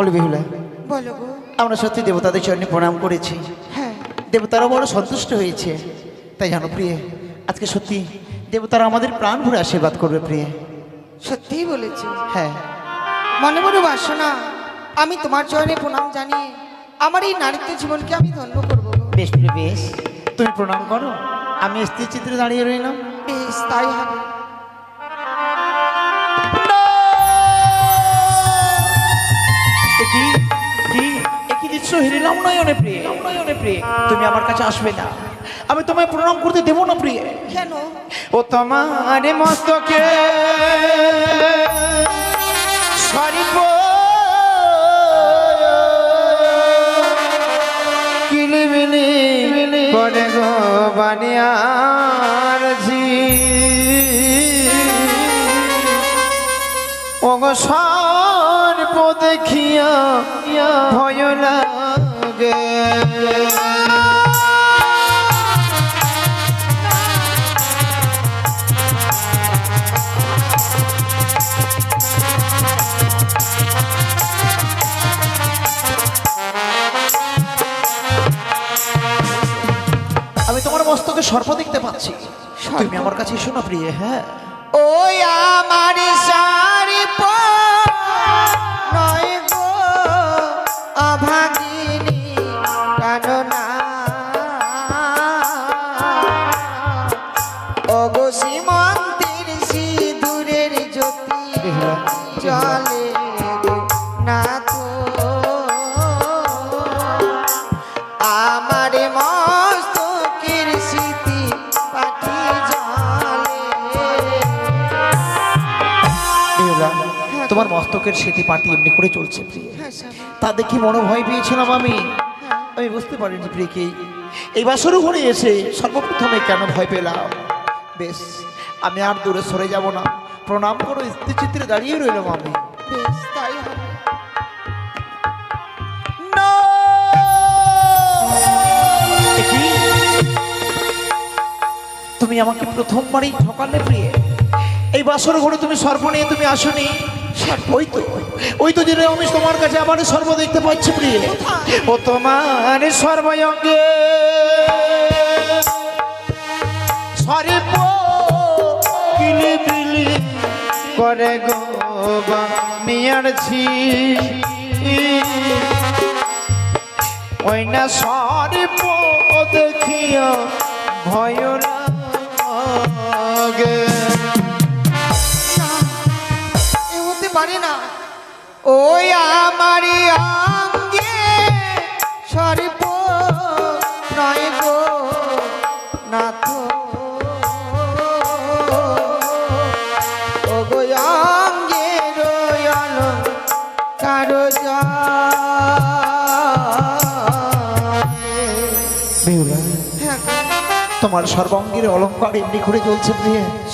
বলি বেহুলা বলো গো। আমরা সত্যি দেবতাদের চরণে প্রণাম করেছি। হ্যাঁ। দেবতারা বড় সন্তুষ্ট হয়েছে। তাই জানো প্রিয়ে আজকে সত্যি দেবতারা আমাদের প্রাণ ভরে আশীর্বাদ করবে প্রিয়ে। সত্যিই বলেছি? হ্যাঁ। মনে মনে বাসনা আমি তোমার চরণে প্রণাম জানিয়ে আমার এই নারীত্ব জীবনকে আমি ধন্য করব। বেশ প্রিয় বেশ। তুমি প্রণাম করো। আমি স্থির চিত্রে দাঁড়িয়ে রইলাম। বেশ তাই হবে। হিরিলাম নয়নে প্রিয়ে। নয়নে প্রিয়ে। তুমি আমার কাছে আসবে না। আমি তোমায় প্রণাম করতে দেবো না প্রিয়ে। কেন? ও তোমার মস্তকে সরিব। কিলিবিলি করে গো বানিয়ার সর্প দেখিয়া ভয় আমি তোমার মস্তকে সর্প দেখতে পাচ্ছি। তুমি আমার কাছে এসো না প্রিয় হ্যাঁ। ওই আমার স্মৃতি পাটি এমনি করে চলছে প্রিয়। হ্যাঁ। তা দেখি মনে ভয় পেয়েছিলাম আমি। আমি বুঝতে পারিনি প্রিয়কে এই বাসরও ঘরে এসে সর্বপ্রথমে কেন ভয় পেলাম? বেশ আমি আর দূরে সরে যাব না। প্রণাম করো স্থিরচিত্রে দাঁড়িয়ে রইলাম আমি। বেশ তাই হবে। তুমি আমাকে প্রথমবারই ঠকালে প্রিয়ে। এই বাসর ঘরে তুমি সর্ব নিয়ে তুমি আসনি। ওই তো ওই তো যে আমি তোমার কাছে আবার সর্ব দেখতে পাচ্ছি প্রিয়ে। ও তোমার সর্বয়ঙ্গে সর্ব বিলি করে গো বানিয়ারছি ওই না সর্ব দেখিয়া ভয় লাগে। পারে না। ওই আমারই অঙ্গে সর্ব নয় গো নাথ। হ্যাঁ। তোমার সর্বাঙ্গের অলঙ্কার এমনি করে চলছে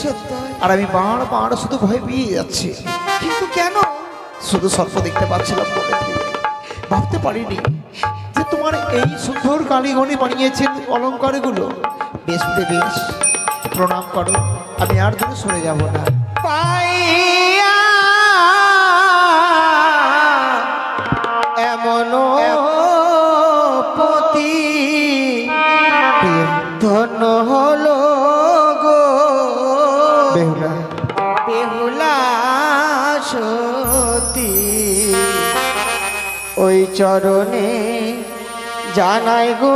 সত্য। আর আমি বার বার শুধু ভয় পেয়ে যাচ্ছি। শুধু সর্প দেখতে পাচ্ছিলাম বলে ভাবতে পারিনি যে তোমার এই সুন্দর কালীগণি বানিয়েছেন অলঙ্কারগুলো। বেশ বেশ, প্রণাম করো, আমি আর দূরে সরে যাব না। পাইয়া জানাই গো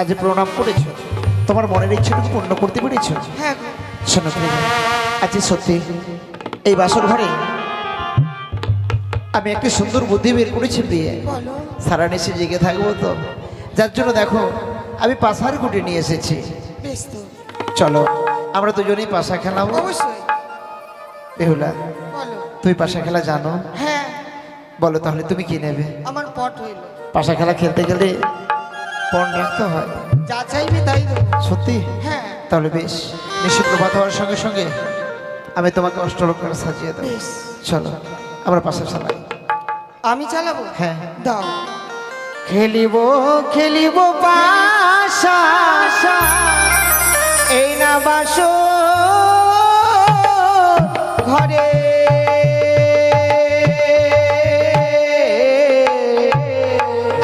আজ প্রণাম করেছ? তোমার মনের ইচ্ছাটুকু পূর্ণ করতে পেরেছ? হ্যাঁ শোনো আজ সত্যি এই বাসর ঘরে আমি একটি সুন্দর বুদ্ধি বের করেছি বলো। সারা নিশে জেগে থাকব তো। যার জন্য দেখো আমি পাশার গুটি নিয়ে এসেছি। চলো আমরা দুজনেই পাশা খেলাবো। অবশ্যই। বেহুলা বলো। তুমি পাশা খেলা জানো? হ্যাঁ। বলো তাহলে তুমি কি নেবে? আমার পট হইল। পাশা খেলা খেলতে গেলে পণ রাখতে হয়। যা চাইবে তাই সত্যি? হ্যাঁ। তাহলে বেশ নিশ্চিত প্রভাত হওয়ার সঙ্গে সঙ্গে আমি তোমাকে অষ্টলঙ্কার সাজিয়ে দেবো। চলো। আমরা পাশে চালাই। আমি চালাবো? হ্যাঁ। দাও। খেলিব খেলিব পাশা এই না বাস ঘরে।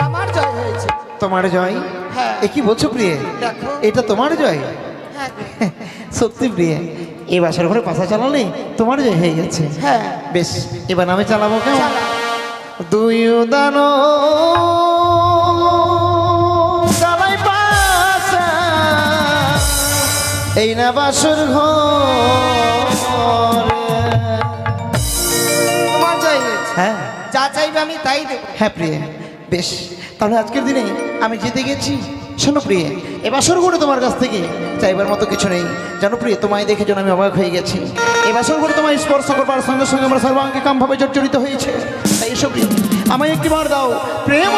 আমার জয় হয়েছে। তোমার জয়? হ্যাঁ। এ কি বলছো প্রিয়ে? দেখো। এটা তোমার জয়? হ্যাঁ। সত্যি প্রিয়ে। এই বাসার ঘরে পাশা চালালে তোমার জয় হয়ে গেছে হ্যাঁ। বেশ এবার আমি চালাবো চালা। দুই উদান। চালাই পাশা। এই না বাসর ঘর। তোমার হ্যাঁ। যা চাইবে আমি তাই দেবো। হ্যাঁ প্রিয়ে। বেশ তাহলে আজকের দিনে আমি জিতে গেছি। প্রিয়ে এবার শুরু করে তোমার কাছ থেকে চাইবার মতো কিছু নেই। প্রিয়ে, তোমায় দেখে যেন আমি অবাক হয়ে গেছি। এবার শুরু করে তোমায় স্পর্শ করবার সঙ্গে সঙ্গে আমার সর্বাঙ্গে কামভাবে জর্জরিত হয়েছে। তাই এসব আমায় একটি বার দাও। প্রেম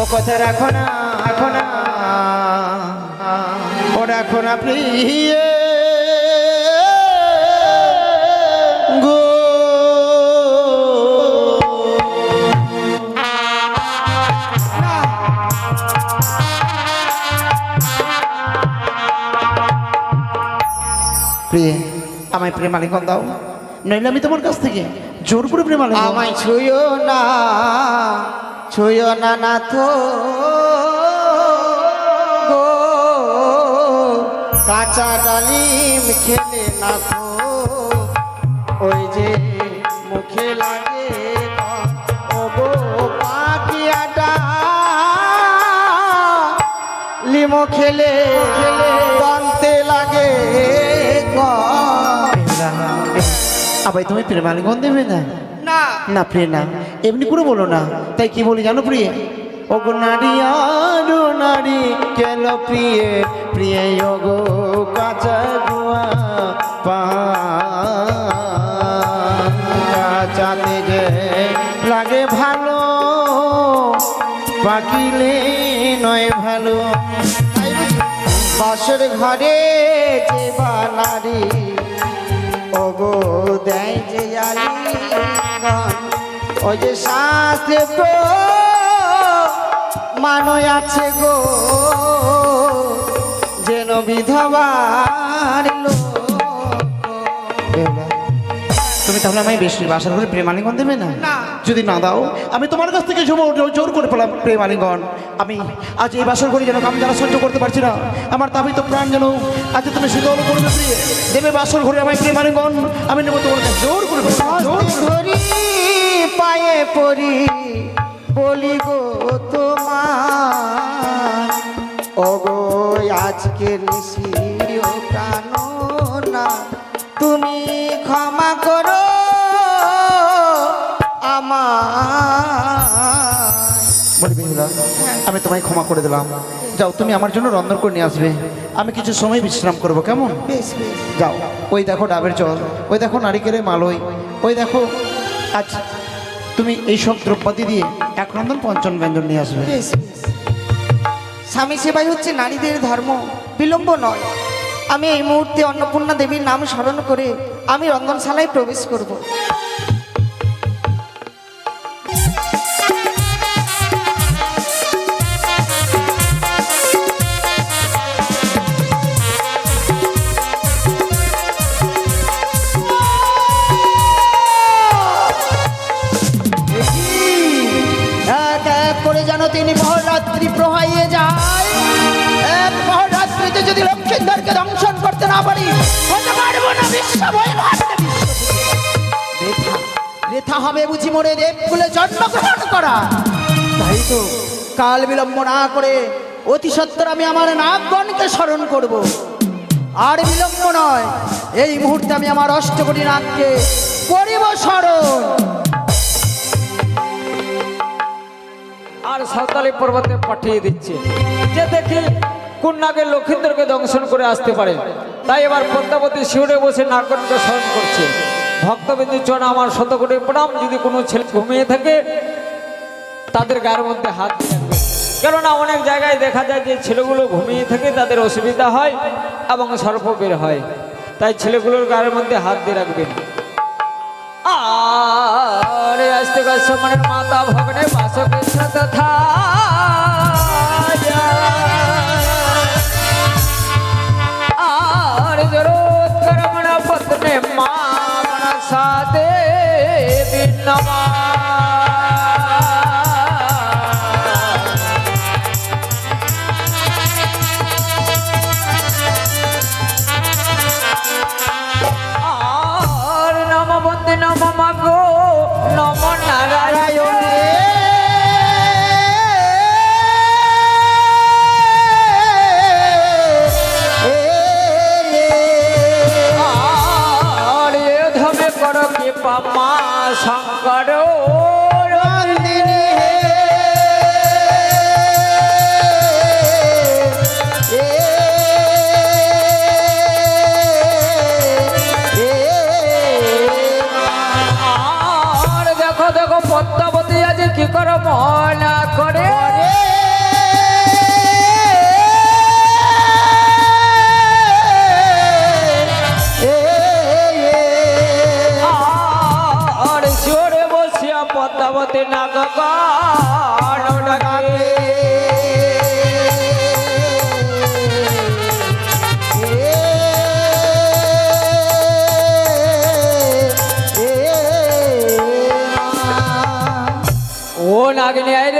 ও কথা রাখো না রাখো না। ও রাখো না প্রিয়ে। আমায় প্রেম আলিঙ্গন দাও। নইলে আমি তোমার কাছ থেকে জোর করে প্রেম আমায় ছুঁয়ো না ছুঁয়ো না না তো কাঁচা ডালিম খেলে না তো ওই যে মুখে লাগে ও গো পাখিয়াটা লিমো খেলে খেলে আবার তুমি প্রেম আলিঙ্গন দেবে না? না। না প্রিয় না। এমনি করে বলো না। তাই কি বলি জানো প্রিয়ে? ও গো নারী আরও নারী কেন প্রিয়ে? প্রিয়ে ও গো কাঁচা গুয়া পাচাতে যে লাগে ভালো। পাকিলে নয় ভালো। বাসর ঘরে যে বানারি ওগো দেয় যে আলিঙ্গন ওই যে শাস্ত্রে মানো আছে গো যেন বিধবার লোক। তুমি তাহলে আমায় বেশি বাসার করে প্রেম আলিঙ্গন দেবে না। যদি না দাও আমি তোমার কাছ থেকে জোর জোর করে পেলাম প্রেম আলিঙ্গন আমি আজ এই বাসর করে যেন আমি যারা সহ্য করতে পারছি না আমার দাবি তো প্রাণ যেন আজ তুমি শীতল করবে প্রিয়ে দেবে বাসর ঘরে আমায় প্রেম আলিঙ্গন আমি নেব তোমার কাছে জোর করে পায়ে পড়ি বলি গো তোমার ওগো আজকে নিশিও প্রাণ না তুমি ক্ষমা করো আমি তোমায় ক্ষমা করে দিলাম। যাও তুমি আমার জন্য রন্ধন করে নিয়ে আসবে। আমি কিছু সময় বিশ্রাম করব কেমন? যাও ওই দেখো ডাবের জল ওই দেখো নারিকেলের মালই ওই দেখো আজ তুমি এই সব দ্রব্যাদি দিয়ে এক রন্ধন পঞ্চম ব্যঞ্জন নিয়ে আসবে। স্বামী সেবাই হচ্ছে নারীদের ধর্ম বিলম্ব নয়। আমি এই মুহূর্তে অন্নপূর্ণা দেবীর নাম স্মরণ করে আমি রন্ধনশালায় প্রবেশ করব। বুঝি মোরে দেবকুলে জন্মগ্রহণ করা। তাই তো কাল বিলম্ব না করে অতি সত্তর আমি আমার নাগগণকে স্মরণ করব। আর বিলম্ব নয়, এই মুহূর্তে আমি আমার অষ্টকোটি নাগকে করিব স্মরণ। আর সাঁওতালি পর্বতে পাঠিয়ে দিচ্ছে। যে দেখি কোন নাগে লক্ষিন্দরকে দংশন করে আসতে পারে। তাই এবার পদ্মাবতী শিউরে বসে নাগনকে স্মরণ করছে। ভক্তবিন্দু চরণ আমার শতকোটি প্রণাম। যদি কোনো ছেলে ঘুমিয়ে থাকে, তাদের গায়ের মধ্যে হাত রাখবে কেননা অনেক জায়গায় দেখা যায় যে ছেলেগুলো ঘুমিয়ে থাকে, তাদের অসুবিধা হয় এবং সর্প বের হয়। তাই ছেলেগুলোর গায়ের মধ্যে হাত দিয়ে রাখবেন। আরে আস্তে মানে মাতা ভগ্নে আর জরুর মা সাদে বিনমা কি করো মনা করে আর জোরে বসিয়া পদ্মাবতী নাগা ਲਾਗ ਨੇ ਆਏ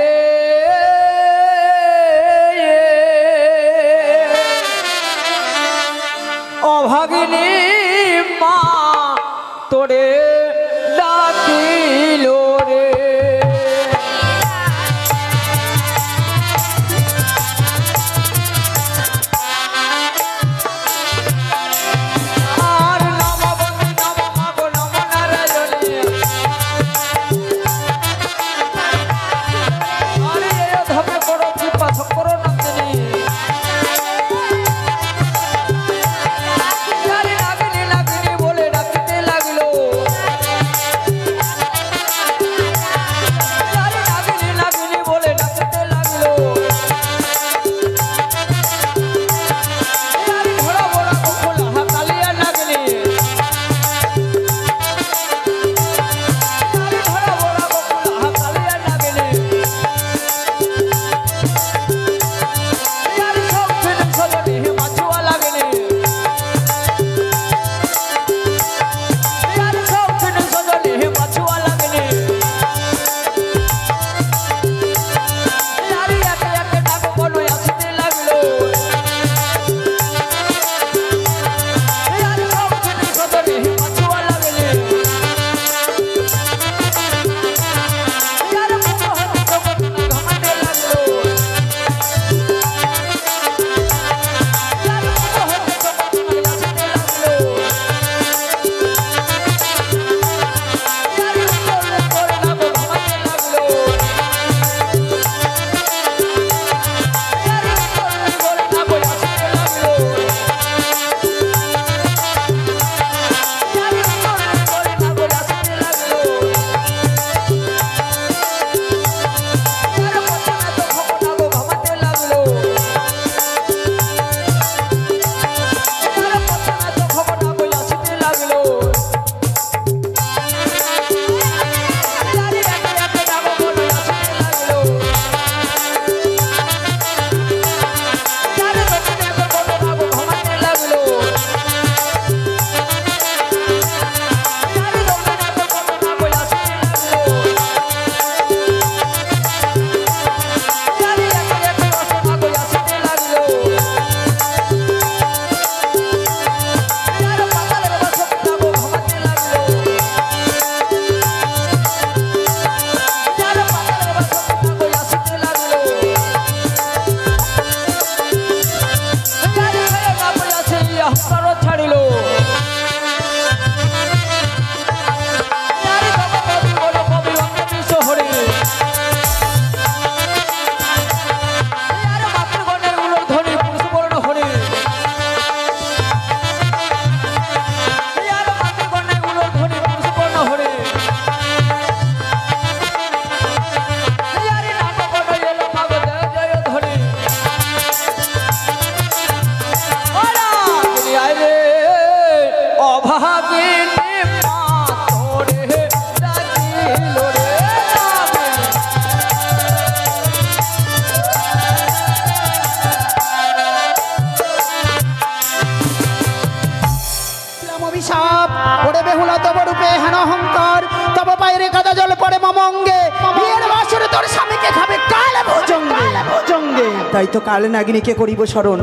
তো কাল নাগিনীকে করিব স্মরণ।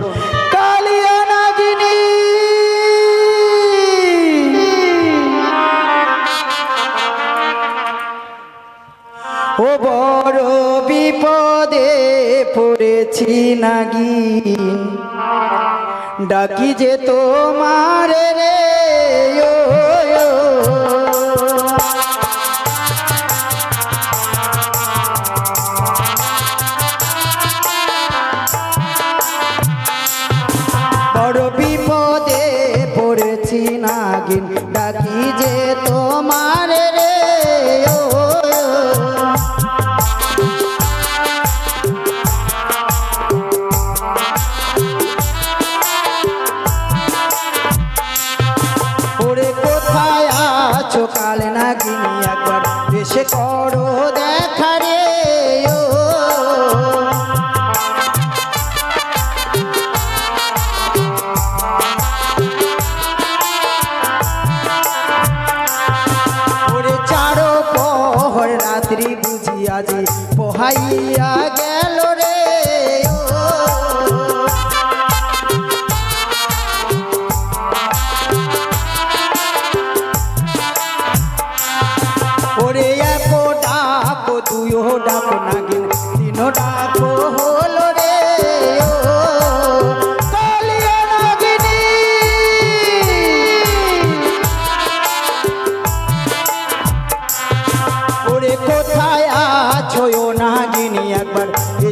কালিয়া নাগিনী। ও বড় বিপদে পড়েছি নাগিন। ডাকি যে তোমার রে ও, আছো না নাগিনী একবার এসে করো দেখা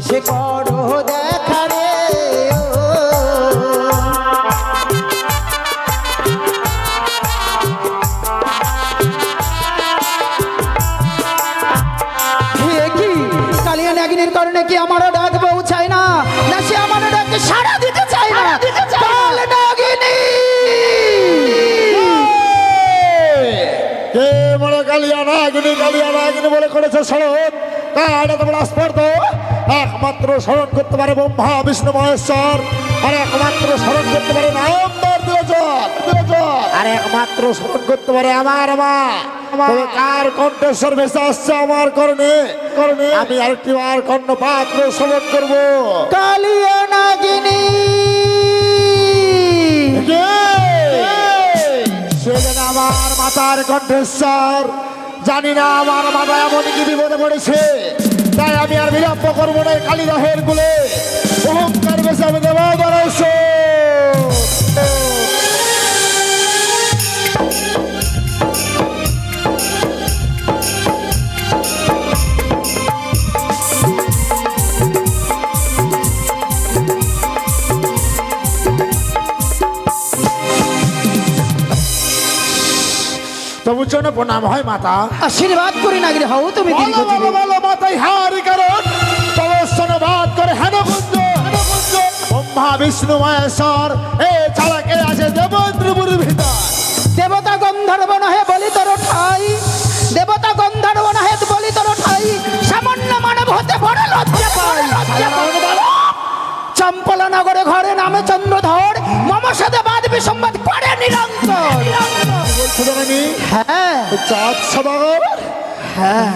এসে করো দেখা রে কি? কালিয়া নাগিনীর কারণে কি আমারও ডাক পৌঁছায় না? না সে আমার ডাকে সাড়া দিতে চায় না? কাল নাগিনী কে বলে কালিয়া নাগিনী কালিয়া নাগিনী বলে করেছে স্মরণ কার এত বড় স্পর্ধ একমাত্র স্মরণ করতে পারে ব্রহ্মা বিষ্ণু মহেশ্বর। আর একমাত্র স্মরণ করতে পারে নামদার আর একমাত্র স্মরণ করতে পারে আমার মা। কার কণ্ঠেশ্বর ভেসে আসছে আমার করণে? করণে। আমি আরেকটি বার কর্ণপাত্র শ্রবণ করব। কালিয়া নাগিনী। আমার মাতার কণ্ঠেশ্বর জানি না আমার মাথা এমন কি বিপদে পড়েছে। তাই আমি আর বিলম্ব করব না কালীদহের গুলে অহংকার বেশি আমি দেবো তবু জন্য প্রণাম হয় মাতা। আশীর্বাদ করি নাগিনী হও তুমি বলো মাতাই হারি কারণ তবস্বনবাদ করে হেনকুঞ্জ ব্রহ্মা বিষ্ণু মহেশ্বর এ ছাড়াকে আছে দেবেন্দ্রপুরীর ভিতর। দেবতা গন্ধর্ব নহে বলি তোর ঠাই দেবতা গন্ধর্ব নহে বলি তোর ঠাই সামান্য মানব হতে বড় লজ্জা পাই। চম্পলা নগরে ঘরে নামে চন্দ্রধর। মম সাথে বাদ বিসম্বাদ করে নিরন্তর। বলছো হ্যাঁ। চাঁদ সদাগর হ্যাঁ।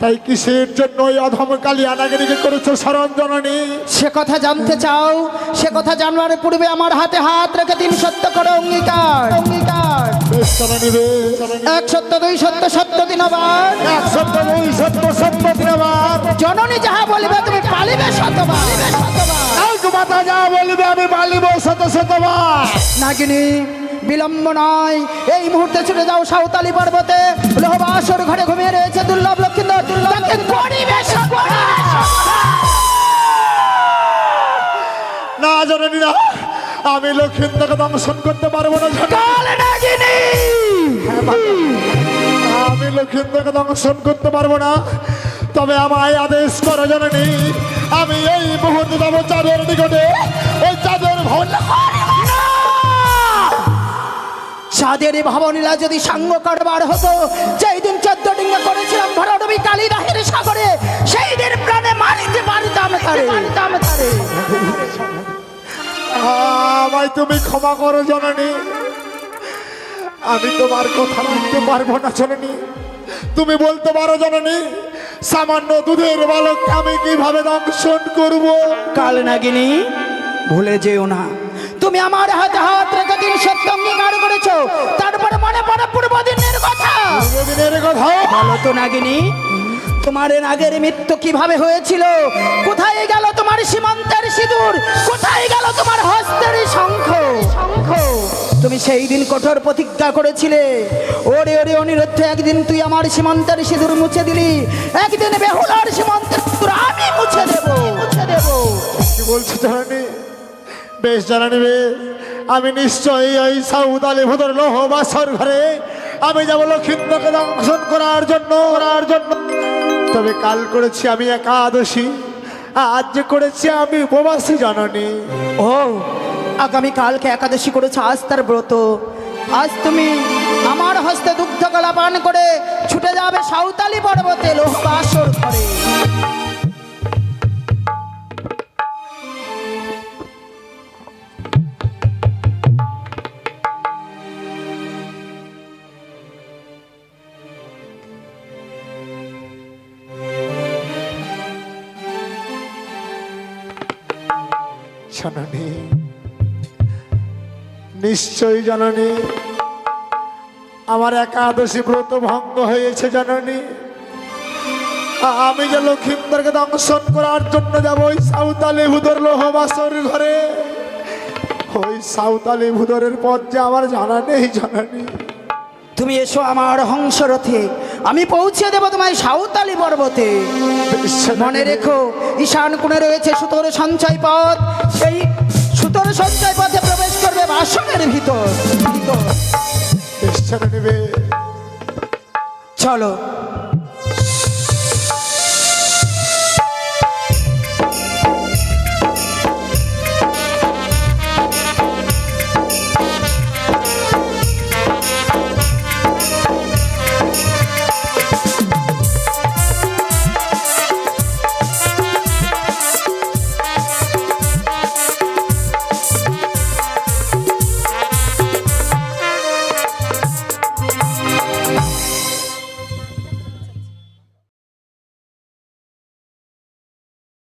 তাই কিসের জন্য ওই অধম কালী আনাগিরিকে করেছ শরণ জননী? সে কথা জানতে চাও সে কথা জানবার পূর্বে আমার হাতে হাত রেখে তিন সত্য করে অঙ্গীকার। অঙ্গীকার। এক সত্য দুই সত্য সত্য দিন আবার এক সত্য দুই সত্য সত্য দিন আবার জননী যাহা বলিবে তুমি পালিবে শতবার। মাতা যা বলবে আমি পালিব শত শতবার। নাগিনী বিলম্ব নয়। এই মুহূর্তে ছুটে যাও সাঁওতালি পর্বতে। লোহবাসর ঘরে ঘুমিয়ে রয়েছে দুর্লভ লক্ষিন্দর। দুর্লভ গরিবে না জননী না আমি লক্ষ্মীন্দরকে দংশন করতে পারব না আমি লক্ষ্মীন্দরকে দংশন করতে পারব না। তবে আমায় আদেশ করো জননী আমি এই মুহূর্তে যাব চাঁদের নিকটে। ওই চাঁদের ভবন চাঁদের ভাবনীলা যদি সাঙ্গ কারবার হতো যেই দিন চোদ্দ ডিঙ্গা করেছিলাম ভরডবি কালী দাহের সাগরে সেই দিন প্রাণে মারিতে পারতাম তারে। মারিতাম তারে। আমায় তুমি ক্ষমা করো জননী। আমি তোমার কথা রাখতে পারব না জননী। তুমি বলতে পারো জননী সামান্য দুধের বালককে আমি কীভাবে দংশন করব? কাল নাগিনী ভুলে যেও না। তুমি আমার হাতে হাত রেখে দিন সত্য অঙ্গীকার করেছ। তারপরে মনে পড়ে পূর্ব দিনের কথা। দিনের কথা। বলো তো নাগিনী তোমার নাগের মৃত্যু কীভাবে হয়েছিল? কোথায় গেল তোমার সীমান্তের সিঁদুর? কোথায় গেল তোমার হস্তের শঙ্খ? শঙ্খ। তুমি সেই দিন কঠোর প্রতিজ্ঞা করেছিলে। ওরে ওরে অনিরুদ্ধ একদিন তুই আমার সীমান্তের সিঁদুর মুছে দিলি। একদিন বেহুলার সীমান্তের সিঁদুর আমি মুছে দেব। মুছে দেব কি বলছো জানানি বেশ জানানি নেবে। আমি নিশ্চয়ই ওই সাউদ আলী ভুদর লোহ বাসর ঘরে আমি যাব লক্ষিন্দরকে দংশন করার জন্য করার জন্য। তবে কাল করেছি আমি একাদশী, আজ যে করেছি আমি উপবাসী জাননী। ও আগামী কালকে একাদশী করেছে, আজ তার ব্রত। আজ তুমি আমার হস্তে দুগ্ধ কলা পান করে ছুটে যাবে সাঁওতালি পর্বতে লোহ বাসর ঘরে। জাননী। নিশ্চয়ই জাননী। আমার একাদশী ব্রত ভঙ্গ হয়েছে জাননী। আমি যে লক্ষিন্দরকে দংশন করার জন্য যাব ওই সাঁওতালি ভুদর লোহবাসর ঘরে ওই সাঁওতালি ভুদরের পথ যে আমার জানা নেই জানা নেই তুমি এসো আমার হংসরথে আমি পৌঁছে দেব তোমায় সাঁওতালি পর্বতে। মনে রেখো ঈশান কোণে রয়েছে সুতোর সঞ্চয় পথ সেই সুতোর সঞ্চয় পথে প্রবেশ করবে বাসনের ভিতর। ভিতর নিবে। চলো।